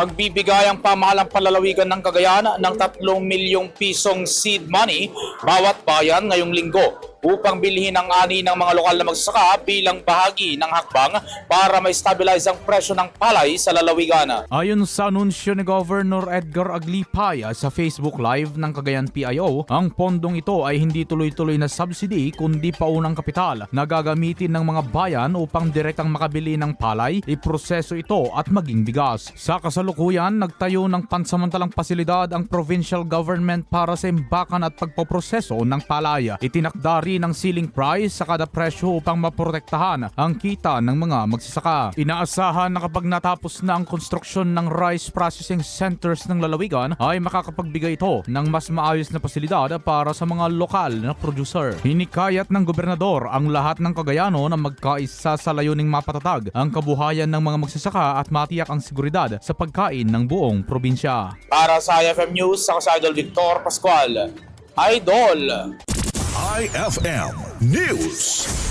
Magbibigay ang pamahalang palalawigan ng Cagayan ng 3 milyong pisong seed money bawat bayan ngayong linggo upang bilhin ang ani ng mga lokal na magsasaka bilang bahagi ng hakbang para ma-stabilize ang presyo ng palay sa lalawigan. Ayon sa anunsyo ni Governor Edgar Aglipaya sa Facebook Live ng Cagayan PIO, ang pondong ito ay hindi tuloy-tuloy na subsidy kundi paunang kapital na gagamitin ng mga bayan upang direktang makabili ng palay, iproseso ito at maging bigas. Sa kasalukuyan, nagtayo ng pansamantalang pasilidad ang provincial government para sa imbakan at pagpoproseso ng palay. Itinakda rin ang ceiling price sa kada presyo upang maprotektahan ang kita ng mga magsasaka. Inaasahan na kapag natapos na ang konstruksyon ng rice processing centers ng lalawigan ay makakapagbigay ito ng mas maayos na pasilidad para sa mga lokal na producer. Hinikayat ng gobernador ang lahat ng Kagayano na magkaisa sa layuning mapatatag ang kabuhayan ng mga magsasaka at matiyak ang seguridad sa pagkain ng buong probinsya. Para sa IFM News, ako si Idol Victor Pascual. Idol! IFM News.